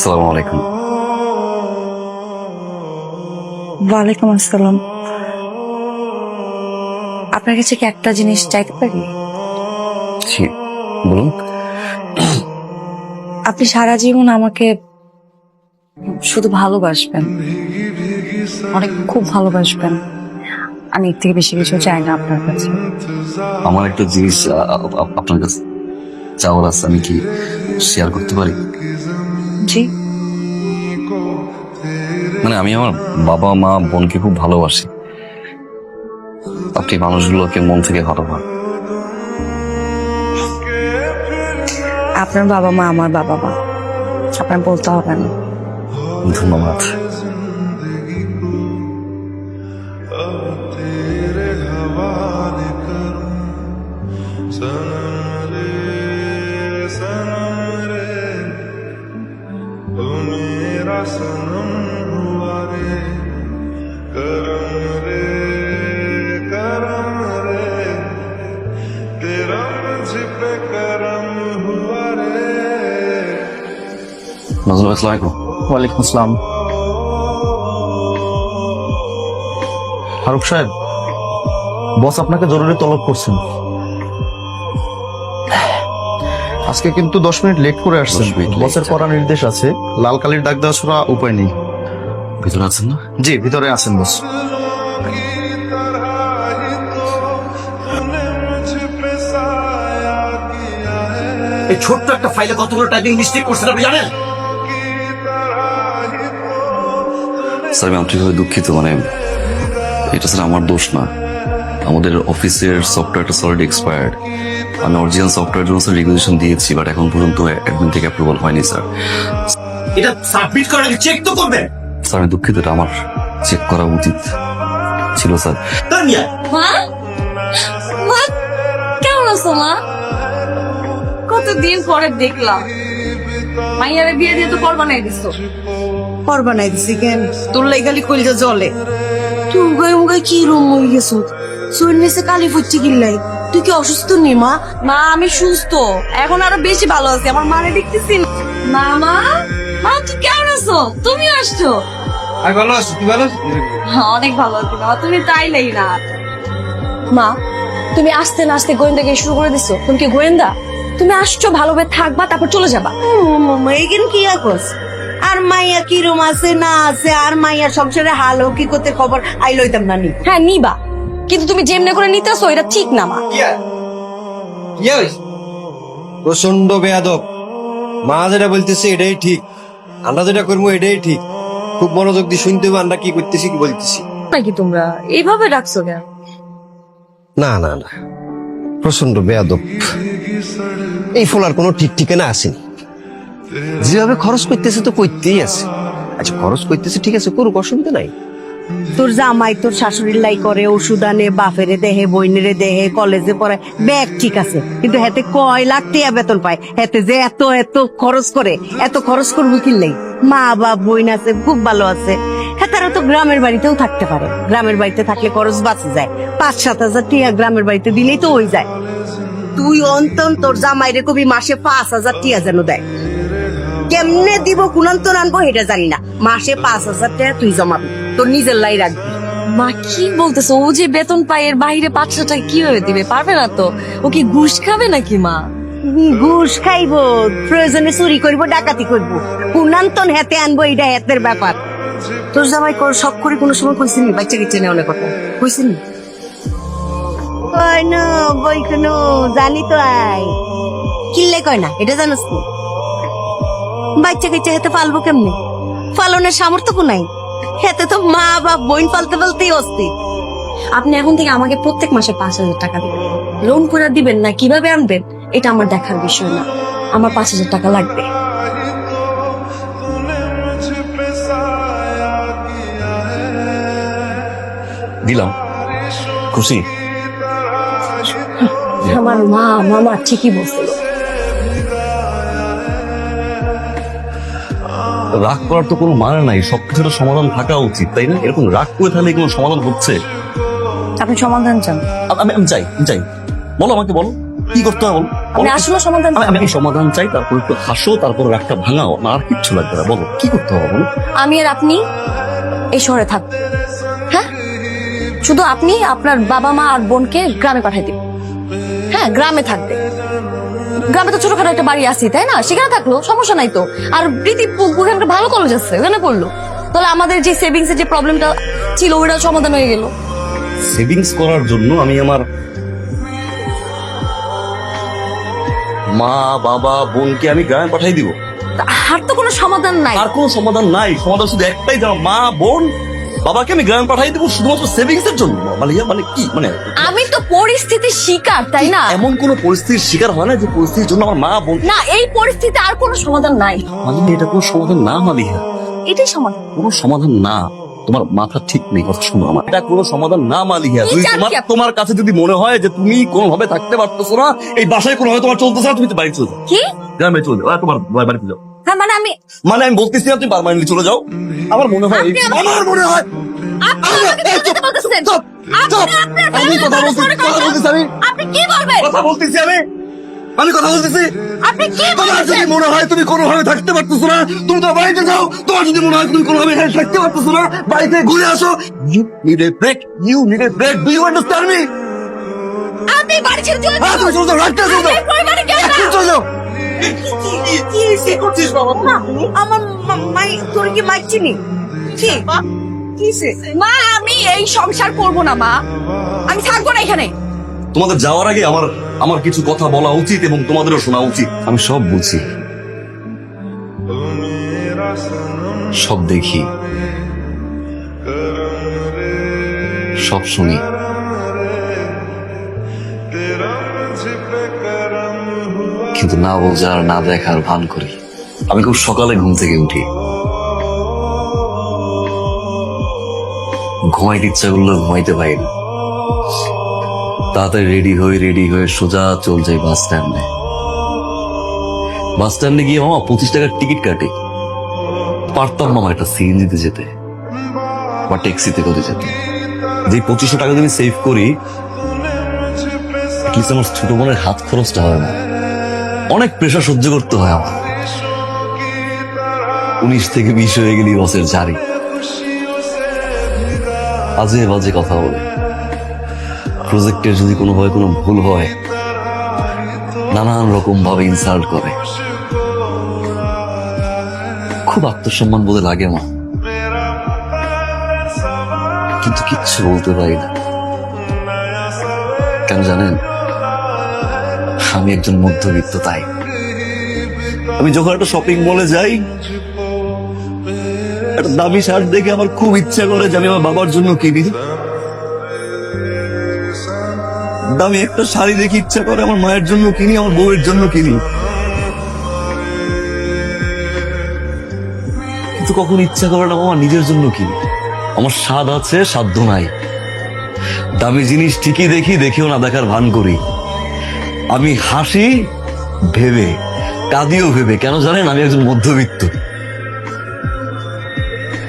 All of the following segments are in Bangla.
আসসালামু আলাইকুম। ওয়ালাইকুম আসসালাম। আপনার কাছে কি একটা জিনিস চাইতে পারি? জি বলুন। আপনি সারা জীবন আমাকে শুধু ভালোবাসবেন। অনেক খুব ভালোবাসবেন। আমি এর থেকে বেশি কিছু চাই না আপনার কাছে। আমার একটা জিনিস আপনার কাছে চাওয়ার আছে আমি কি শেয়ার করতে পারি? জি। মানে আমি আমার বাবা মা বোনকে খুব ভালোবাসি। আপনি মানুষগুলোকে মন থেকে ভালোবান আপনার বাবা মা আমার বাবা মা আপনার বলতে হবে না। ধন্যবাদ। सनम हुआ रे करम रे करम रे तेरा मुझ पे करम हुआ रे নজরুল আসসালাম আলাইকুম ওয়ালাইকুম আসসালাম ফারুক সাহেব বস আপনাকে জরুরি তলব করছেন আজকে কিন্তু দশ মিনিট লেট করে আসছেন। বসের করা নির্দেশ আছে। লাল কালির ডাক দেওয়া ছাড়া উপায় নেই। ভিতরে আছেন না? জি ভিতরে আছেন বস। এই ছোট্ট একটা ফাইলে কতগুলো টাইপিং মিস্টেক করছেন আপনি জানেন? স্যার আমি আন্তরিকভাবে দুঃখিত মানে এটা স্যার আমার দোষ না। আমাদের অফিসের সফটওয়্যারটা অলরেডি এক্সপায়ার্ড আমি অরিজিনাল সফটওয়্যার জন্য স্যার রেগুলেশন দিয়েছি বাট এখন পর্যন্ত অ্যাডমিন থেকে অ্যাপ্রুভাল হয়নি স্যার এটা সাবমিট করার আগে চেক তো করবেন। স্যার আমি দুঃখিত এটা আমার চেক করা উচিত ছিল স্যার তার মিয়া মা? মা কেমন আছো মা? কতদিন পরে দেখলাম। মাইয়ারে বিয়ে দিয়ে তো পর বানাই দিছো। পর বানাই দিছি কেন? তোর লাই খালি কইলে জলে। তুই উগাই উগাই কি হয়ে গেছো? শরীর নিচে কালি ফুটছে কিল্লাই তুই কি অসুস্থ নি মা? মা আমি সুস্থ। এখন আরও বেশি ভালো আছি। আমার মারে দেখতেছি না। মা মা মা তুই কেমন আছো? তুমি আসছো? হ্যাঁ, অনেক ভালো আছি মা তুমি তাইলেই না। মা তুমি আসতে না আসতে গোয়েন্দাকে শুরু করে দিছো। তুমি কি গোয়েন্দা? তুমি আসছো ভালোভাবে থাকবা তারপর চলে যাবা। এইখান কি আকস আর মাইয়া কি রুম আছে না আছে আর মাইয়া সংসারে হাল কি করতে খবর? আই লইতাম না নি। হ্যাঁ নিবা। কিন্তু তুমি যেমনে করে নিতেছো এটা ঠিক না মা। প্রচণ্ড বেয়াদব। মা যেটা বলতেছে এটাই ঠিক। আমরা যেটা করব এটাই ঠিক। খুব মনোযোগ দিয়ে শুনতে হবে আমরা কি করতেছি কি বলতেছি। নাকি তোমরা এইভাবে রাখছো কেন? না না না। প্রচণ্ড বেয়াদব। এই ফলার কোনো ঠিক ঠিকানা আসেনি। যেভাবে খরচ করতেছে তো করতেই আছে। আচ্ছা খরচ করতেছে, ঠিক আছে, করুক, অসুবিধা নাই। তোর জামাই তোর শাশুড়ির লাই করে, ওষুধ আনে, বাপেরে দেহে, বইনেরে দেহে, কলেজে পড়ায়, ব্যাগ ঠিক আছে, কিন্তু হেতে কয় লাখ টিয়া বেতন পায়। হেতে যে এত এত খরচ করে, এত খরচ করব কিনলেই মা, বাপ বইন আছে, খুব ভালো আছে। তারা তো গ্রামের বাড়িতেও থাকতে পারে। গ্রামের বাড়িতে থাকলে খরচ বাঁচে যায়। পাঁচ, সাত হাজার টিয়া গ্রামের বাড়িতে দিলেই তো হয়ে যায়। তুই অন্তন তোর জামাইরে কবি মাসে পাঁচ হাজার টিয়া যেন দেয়। কেমনে দিব কুলন্তন আনব এটা জানি না। মাসে পাঁচ হাজার টাকা তুই জমাবি। তোর নিজের লাই রাখবি। মা কি বলতেছো? ও যে বেতন পায় এর বাইরে পাঁচশো টাকা কীভাবে দিবে? পারবে না তো। ও কি ঘুষ খাবে নাকি মা? ঘুষ খাইব প্রয়োজনে চুরি করব ডাকাতি করব। কুনান্তন হেতে আনব এটা হেতের ব্যাপার। তোর জামাই কর শখ করে কোনো সময় কইছিনি বাচ্চা কিচ্ছে না অনেক কথা কইছিনি কয় না বই কোনো? জানি তো আই। কিল্লে কয় না? এটা জানোস তো বাচ্চাকে কাচ্চা পালবো কেমনে? পালনের সামর্থ্যকও নাই। হেতে তো মা বা বোন পালতে পালতেই অস্তি আপনি এখন থেকে আমাকে প্রত্যেক মাসে পাঁচ হাজার টাকা দিবেন। লোন করে দিবেন না কীভাবে আনবেন? এটা আমার দেখার বিষয় না। আমার পাঁচ হাজার টাকা লাগবে। দিলাম। খুশি? আমার মা মামা ঠিকই বলছিল। রাগ করার তো কোনো মানে নাই সবকিছুর সমাধান থাকা উচিত তাই না? এরকম রাগ করে থাকলে কোনো সমাধান হচ্ছে। আপনি সমাধান চান। আমি আমি চাই আমি চাই। বলো আমাকে বলো। কি করতে হবে আপনি আসলে সমাধান আমি আমি সমাধান চাই তারপর একটু হাসো তারপর একটা ভাঙাও না আর কিচ্ছু লাগবে না বলো। কি করতে হবে বলো? আমি আর আপনি এই শহরে থাক। হ্যাঁ? শুধু আপনি আপনার বাবা মা আর বোনকে গ্রামে পাঠাই দিন। হ্যাঁ গ্রামে থাকবে। গ্রামে তো ছোটখাটো একটা বাড়ি আছি তাই না? সেখানে থাকল সমস্যা নাই তো। আর প্রীতি ওখানে একটা ভালো কলেজ আছে ওখানে পড়ল। তাহলে আমাদের যে সেভিংস এর যে প্রবলেমটা ছিল ওইটা সমাধান হয়ে গেল। সেভিংস করার জন্য আমি আমার মা বাবা বোনকে আমি গ্রামে পাঠিয়ে দিব। আর তো কোনো সমাধান নাই। আর কোনো সমাধান নাই। সমাধান শুধু একটাই জানো মা বোন বাবাকে আমি গ্রামে পাঠিয়ে দিব শুধুমাত্র সেভিংস এর জন্য। মানে মানে কি? মানে আমি তো পরিস্থিতির শিকার তাই না? এমন কোন পরিস্থিতির শিকার হয় না যে পরিস্থিতির জন্য আমার মা বোন না এই পরিস্থিতিতে আর কোনো সমাধান নাই। মালিহা এটা কোনো সমাধান না মালিহা এটাই সমাধান। কোনো সমাধান না। তোমার মাথা ঠিক নেই কথা শুনো আমার। এটা কোনো সমাধান না মালিহা তুমি তোমার তোমার কাছে যদি মনে হয় যে তুমি কোনো ভাবে থাকতে পারতেছো না এই বাসায় কোনোভাবে তোমার চলতেছে না তুমি তো বাড়ি চলে যাও। কি? গ্রামে চলে যাও তোমার বাড়িতে যাও। হ্যাঁ মানে আমি মানে আমি বলতেছি না তুমি পারমানেন্টলি চলে যাও। আমার মনে হয় আপনি আমার মনে হয় আপনি আমি- আমাকে এই কি চুপ, বলতেছেন? চুপ, আপনি চুপ। আপনার আমি কথা family বলছি, করে কথা কথা বলতেছি আমি। আপনি কি বলবেন? কথা বলতেছি আমি। আমি কথা বলতেছি। আপনি কি তোমার যদি বলবেন? মনে হয় তুমি কোনোভাবে থাকতে পারতেছো না তুমি তো বাড়িতে যাও। তোমার যদি মনে হয় তুমি কোনোভাবে এখানে থাকতে পারতেছো না বাড়িতে ঘুরে আসো। You need a break you need a break do you understand me আপনি বাড়ি ছেড়ে চলে হ্যাঁ যান। আপনি পরিবারে। চলে যাও। কি করছিস বাবা? আমার মাই তোর কি মাইক চিনি? কি? মা আমি এই সংসার করব না মা। আমি থাকব না এখানে। তোমাদের যাওয়ার আগে আমার আমার কিছু কথা বলা উচিত এবং তোমাদেরও শোনা উচিত। আমি সব বুঝি। সব দেখি। সব শুনি। কিন্তু না বোঝার না দেখার ভান করি। আমি খুব সকালে ঘুম থেকে উঠি। ঘুমাইতে ইচ্ছা করলেও ঘুমাইতে পারি না। তাড়াতাড়ি রেডি হয়ে রেডি হয়ে সোজা চল যাই বাস স্ট্যান্ডে বাস স্ট্যান্ডে গিয়ে মামা পঁচিশ টাকার টিকিট কাটে। পারতাম মামা একটা সিএনজিতে যেতে বা ট্যাক্সিতে করে যেতে। যে পঁচিশশো টাকা যদি সেভ করি অ্যাটলিস্ট আমার ছোট বোনের হাত খরচটা হয় না। অনেক প্রেশার সহ্য করতে হয় আমার। উনিশ থেকে বিশ হয়ে গেলি বসের জারি আজে বাজে কথা বলে। প্রজেক্টের যদি কোনোভাবে কোনো ভুল হয়, নানান রকম ভাবে ইনসাল্ট করে। খুব আত্মসম্মান বোধে লাগে মা কিন্তু কিচ্ছু বলতে পারি না। কেন জানেন? আমি একজন মধ্যবিত্ত, তাই। আমি যখন একটা শপিং মলে যাই, একটা দামি শার্ট দেখে আমার খুব ইচ্ছা করে যে আমি আমার বাবার জন্য কিনি। দামি একটা শাড়ি দেখে ইচ্ছা করে আমার মায়ের জন্য কিনি, আমার বউয়ের জন্য কিনি। কিন্তু কখন ইচ্ছা করে না আমার নিজের জন্য কিনি। আমার স্বাদ আছে সাধ্য নাই। দামি জিনিস ঠিকই দেখি, দেখেও না, দেখার ভান করি। আমি হাসি ভেবে, কাঁদিও ভেবে, কেন জানেন আমি একজন মধ্যবিত্ত।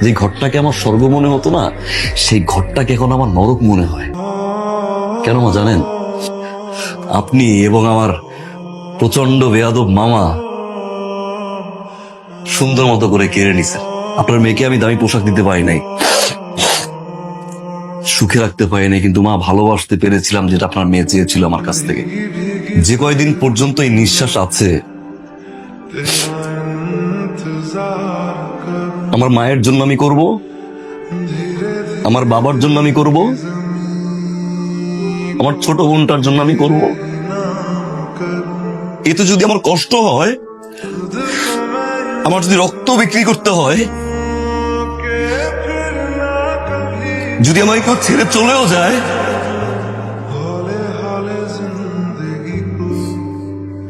যে ঘরটাকে আমার স্বর্গ মনে হতো না, সেই ঘরটাকে এখন আমার নরক মনে হয়। কেন মা জানেন? আপনি এবং আমার প্রচণ্ড বেয়াদব মামা সুন্দর মতো করে কেড়ে নিছেন। আপনার মেয়েকে আমি দামি পোশাক দিতে পারি নাই। সুখে রাখতে পারি নাই, কিন্তু মা ভালোবাসতে পেরেছিলাম যেটা আপনার মেয়ে চেয়েছিল আমার কাছ থেকে। যে কয়দিন পর্যন্ত এই নিঃশ্বাস আছে, আমার মায়ের জন্য আমি করব, আমার বাবার জন্য আমি করব, আমার ছোট বোনটার জন্য আমি করব। এতে যদি আমার কষ্ট হয়, আমার যদি রক্ত বিক্রি করতে হয়, যদি আমাকে কেউ ছেড়ে চলেও যায়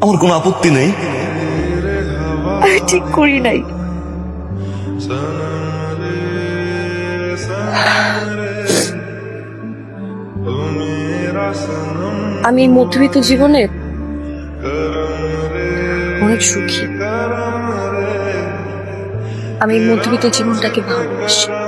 আমার কোনো আপত্তি নেই। ঠিক করি নাই। আমি এই মধ্যবিত্ত জীবনে অনেক সুখী। আমি এই মধ্যবিত্ত জীবনটাকে ভালোবাসি।